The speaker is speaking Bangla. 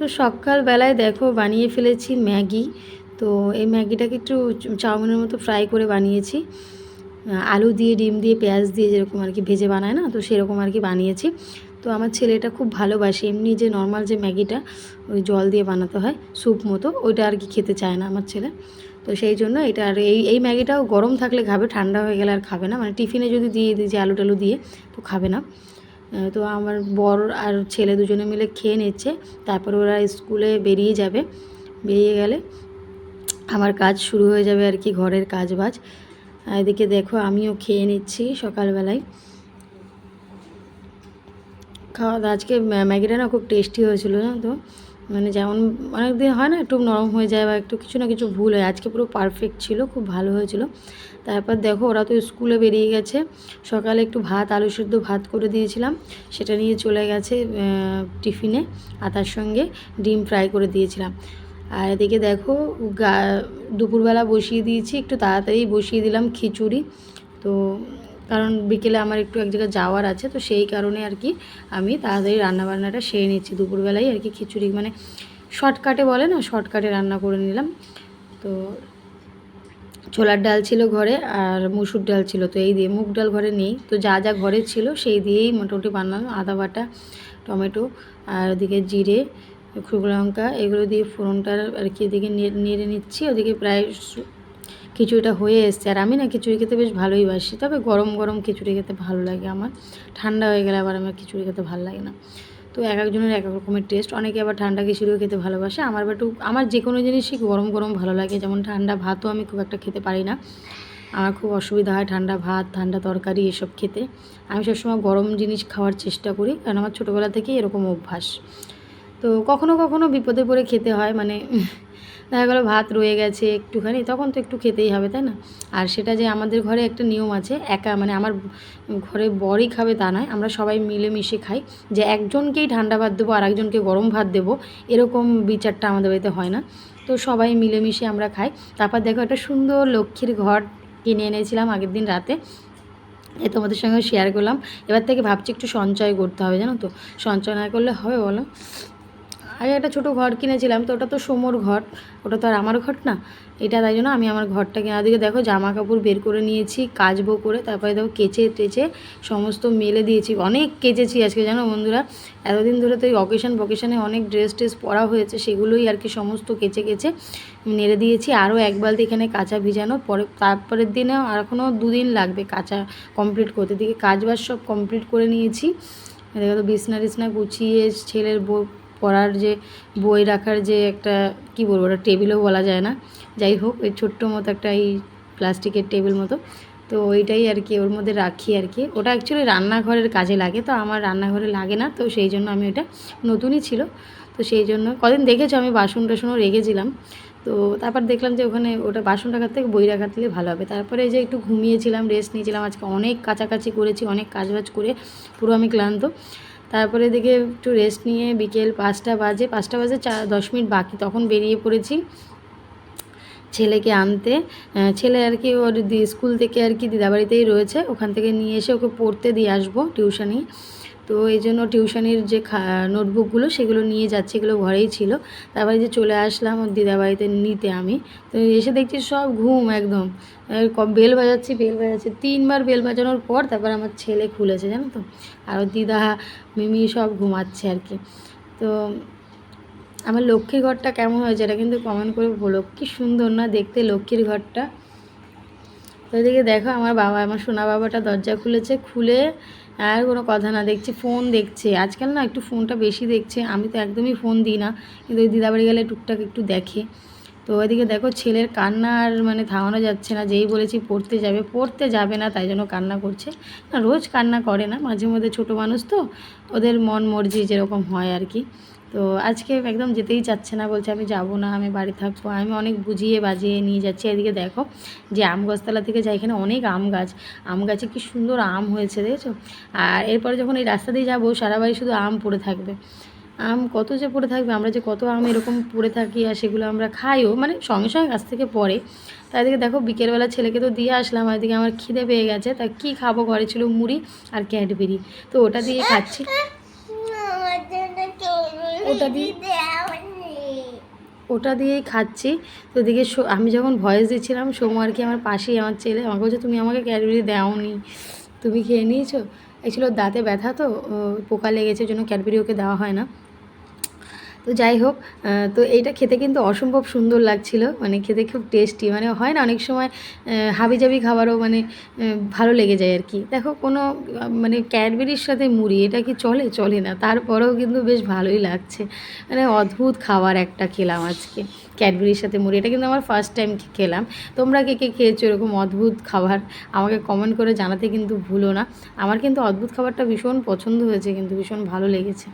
তো সকালবেলায় দেখো বানিয়ে ফেলেছি ম্যাগি। তো এই ম্যাগিটাকে একটু চাউমিনের মতো ফ্রাই করে বানিয়েছি। আলু দিয়ে, ডিম দিয়ে, পেঁয়াজ দিয়ে যেরকম আর কি ভেজে বানায় না, তো সেরকম আর কি বানিয়েছি। তো আমার ছেলেটা খুব ভালোবাসে, এমনি যে নর্মাল যে ম্যাগিটা ওই জল দিয়ে বানাতে হয় স্যুপ মতো, ওইটা আর কি খেতে চায় না আমার ছেলে। তো সেই জন্য এটা আর এই এই ম্যাগিটাও গরম থাকলে খাবে, ঠান্ডা হয়ে গেলে আর খাবে না। মানে টিফিনে যদি দিয়ে দিই যে আলু টালু দিয়ে, তো খাবে না। তো আমার বর আর ছেলে দুজনে মিলে খেয়ে নিচ্ছে। তারপরে ওরা স্কুলে বেরিয়ে যাবে। বেরিয়ে গেলে আমার কাজ শুরু হয়ে যাবে আর কি, ঘরের কাজ বাজ এদিকে দেখো, আমিও খেয়ে নিচ্ছি সকালবেলায়। খাওয়া আজকে ম্যাগিটা না খুব টেস্টি হয়েছিল না তো? মানে যেমন অনেক দিন হয় না, একটু নরম হয়ে যায় বা একটু কিছু না কিছু ভুল হয়। আজকে পুরো পারফেক্ট ছিল, খুব ভালো হয়েছিল। তারপর দেখো ওরা তো স্কুলে বেরিয়ে গেছে। সকালে একটু ভাত, আলু সিদ্ধ ভাত করে দিয়েছিলাম। সেটা নিয়ে চলে গেছে টিফিনে। আর তার সঙ্গে ডিম ফ্রাই করে দিয়েছিলাম। আর এদিকে দেখো গা, দুপুরবেলা বসিয়ে দিয়েছি, একটু তাড়াতাড়ি বসিয়ে দিলাম খিচুড়ি। তো কারণ বিকেলে আমার একটু এক জায়গায় যাওয়ার আছে, তো সেই কারণে আর কি আমি তাড়াতাড়ি রান্নাবান্নাটা সেরে নিচ্ছি। দুপুরবেলায় আর কি খিচুড়ি মানে শর্টকাটে বলে না, শর্টকাটে রান্না করে নিলাম। তো ছোলার ডাল ছিল ঘরে আর মুসুর ডাল ছিল, তো এই দিয়ে মুগ ডাল ঘরে নেই। তো যা যা ঘরে ছিল সেই দিয়েই মোটামুটি বানালাম, আদা বাটা, টমেটো আর ওদিকে জিরে, শুকনো লঙ্কা, এগুলো দিয়ে ফোড়নটা আর কি এদিকে নেড়ে নিচ্ছি। ওদিকে প্রায় খিচুড়িটা হয়ে এসছে। আর আমি না খিচুড়ি খেতে বেশ ভালোই বাসি, তবে গরম গরম খিচুড়ি খেতে ভালো লাগে আমার। ঠান্ডা হয়ে গেলে আবার আমার খিচুড়ি খেতে ভালো লাগে না। তো এক একজনের এক এক রকমের টেস্ট অনেকে আবার ঠান্ডা খিচুড়িও খেতে ভালোবাসে। আমার একটু, আমার যে কোনো জিনিসই গরম গরম ভালো লাগে। যেমন ঠান্ডা ভাতও আমি খুব একটা খেতে পারি না। আমার খুব অসুবিধা হয় ঠান্ডা ভাত, ঠান্ডা তরকারি এসব খেতে। আমি সবসময় গরম জিনিস খাওয়ার চেষ্টা করি। কারণ আমার ছোটোবেলা থেকেই এরকম অভ্যাস। তো কখনো কখনো বিপদে পড়ে খেতে হয় মানে দেখা গেলো ভাত রয়ে গেছে একটুখানি, তখন তো একটু খেতেই হবে, তাই না? আর সেটা যে আমাদের ঘরে একটা নিয়ম আছে, একা মানে আমার ঘরে বরই খাবে তা নয়, আমরা সবাই মিলেমিশে খাই, যে একজনকেই ঠান্ডা ভাত দেবো আর একজনকে গরম ভাত দেবো, এরকম বিচারটা আমাদের বাড়িতে হয় না। তো সবাই মিলেমিশে আমরা খাই। তারপর দেখো একটা সুন্দর লক্ষ্মীর ঘর কিনে এনেছিলাম আগের দিন রাতে, এ তোমাদের সঙ্গে শেয়ার করলাম। এবার থেকে ভাবছি একটু সঞ্চয় করতে হবে, জানো তো? সঞ্চয় না করলে হবে বলো? আগে একটা ছোটো ঘর কিনেছিলাম, তো ওটা তো সোমর ঘর, ওটা তো আর আমার ঘর না। এটা তাই জন্য আমি আমার ঘরটা কেনার দিকে দেখো জামা কাপড় বের করে নিয়েছি, কাচবো করে, তারপরে দেখো কেচে টেচে সমস্ত মেলে দিয়েছি। অনেক কেচেছি আজকে, জানো বন্ধুরা? এতদিন ধরে তো এই অকেশন ফকেশনে অনেক ড্রেস ট্রেস পরা হয়েছে, সেগুলোই আর কি সমস্ত কেচে কেচে নেড়ে দিয়েছি। আরও এক বালতি এখানে কাঁচা ভিজানো, পরে তারপরের দিনে আর এখনও দুদিন লাগবে কাঁচা কমপ্লিট করতে। দিকে কাজ বাজ সব কমপ্লিট করে নিয়েছি। দেখো তো বিছনা টিছনা গুছিয়ে, ছেলের বই পড়ার যে, বই রাখার যে একটা, কি বলব ওটা টেবিলও বলা যায় না। যাই হোক ওই ছোট্ট মতো একটা এই প্লাস্টিকের টেবিল মতো। তো ওইটাই আর কি, ওর মধ্যে রাখি আর কি। ওটা অ্যাকচুয়ালি রান্নাঘরের কাজে লাগে, তো আমার রান্নাঘরে লাগে না, তো সেই জন্য আমি ওটা নতুনই ছিল। তো সেই জন্য, কদিন দেখেছ আমি বাসন টাসনও রেখেছিলাম। তো তারপর দেখলাম যে ওখানে ওটা বাসন রাখার থেকে বই রাখার থেকে ভালো হবে। তারপরে এই যে একটু ঘুমিয়েছিলাম রেস্ট নিয়েছিলাম, আজকে অনেক কাছাকাছি করেছি, অনেক কাজবাজ করে পুরো আমি ক্লান্ত। তারপরে দেখে একটু রেস্ট নিয়ে বিকেল পাঁচটা বাজে পাঁচটা বাজে চা, দশ মিনিট বাকি, তখন বেরিয়ে পড়েছি ছেলেকে আনতে। ছেলে আর কি, ওর স্কুল থেকে আর কি দিদাবাড়িতেই রয়েছে, ওখান থেকে নিয়ে এসে ওকে পড়তে দিয়ে আসব টিউশনি। তো এই জন্য টিউশনির যে নোটবুকগুলো সেগুলো নিয়ে যাচ্ছে, এগুলো ঘরেই ছিল। তারপরে যে চলে আসলাম দিদাবাড়িতে নিতে আমি। তো এসে দেখছি সব ঘুম একদম। বেল বাজাচ্ছি বেল বাজাচ্ছি। তিনবার বেল বাজানোর পর তারপর আমার ছেলে খুলেছে, জানো তো? আর দিদা, মিমি সব ঘুমাচ্ছে আর কি। তো আমার লক্ষ্মীর ঘরটা কেমন হয়েছে এটা কিন্তু কমেন্ট করে বলো। কি সুন্দর না দেখতে লক্ষ্মীর ঘরটা। তো এদিকে দেখো আমার বাবা, আমার সোনা বাবাটা দরজা খুলেছে। খুলে আর কোনো কথা না দেখছে ফোন দেখছে। আজকাল না একটু ফোনটা বেশি দেখছে। আমি তো একদমই ফোন দিই না। কিন্তু ওই দিদাবাড়ি গেলে টুকটাক একটু দেখে। তো ওইদিকে দেখো ছেলের কান্না আর মানে থামানো যাচ্ছে না, যেই বলেছি পড়তে যাবে পড়তে যাবে না, তাই জন্য কান্না করছে। না, রোজ কান্না করে না, মাঝে মধ্যে ছোটো মানুষ তো, ওদের মন মর্জি যেরকম হয় আর কি। তো আজকে একদম যেতেই চাচ্ছে না, বলছে আমি যাব না, আমি বাড়ি থাকব, আমি অনেক বুঝিয়ে বাজিয়ে নিয়ে যাচ্ছি। এদিকে দেখো যে আম গাছতলা থেকে যাই এখানে অনেক আম গাছ, আম গাছে কি সুন্দর আম হয়েছে, দেখেছ? আর এরপরে যখন এই রাস্তা দিয়ে যাব, সারা বাড়ি শুধু আম পড়ে থাকবে। আম কত যে পড়ে থাকবে, আমরা যে কত আম এরকম পড়ে থাকি আর সেগুলো আমরা খাইও মানে সঙ্গে সঙ্গে গাছ থেকে পড়ে। তাই দিকে দেখো বিকেলবেলা ছেলেকে তো দিয়ে আসলাম, আর এদিকে আমার খিদে পেয়ে গেছে, তা কী খাব? ঘরে ছিল মুড়ি আর ক্যাডবেরি। তো ওটা দিয়ে খাচ্ছি। ওটা দিয়ে ওটা দিয়েই খাচ্ছি। তো এদিকে আমি যখন ভয়েস দিচ্ছিলাম, সোমু আর কি আমার পাশেই, আমার ছেলে আমাকে বলছে, তুমি আমাকে ক্যাডবেরি দাওনি, তুমি খেয়ে নিয়েছো? অ্যাকচুয়ালি দাঁতে ব্যথা তো পোকা লেগেছে জন্য ক্যাডবেরি ওকে দেওয়া হয় না। তো যাই হোক তো এইটা খেতে কিন্তু অসম্ভব সুন্দর লাগছিল। মানে খেতে খুব টেস্টি মানে হয় না, অনেক সময় হাবিজাবি খাবারও মানে ভালো লেগে যায় আর কি। দেখো, কোনো মানে ক্যাডবেরির সাথে মুড়ি, এটা কি চলে? চলে না। তারপরেও কিন্তু বেশ ভালোই লাগছে। মানে অদ্ভুত খাবার একটা খেলাম আজকে ক্যাডবেরির সাথে মুড়ি। এটা কিন্তু আমার ফার্স্ট টাইম খেলাম। তোমরা কে কে খেয়েছো এরকম অদ্ভুত খাবার? আমাকে কমেন্ট করে জানাতে কিন্তু ভুলো না। আমার কিন্তু অদ্ভুত খাবারটা ভীষণ পছন্দ হয়েছে, কিন্তু ভীষণ ভালো লেগেছে।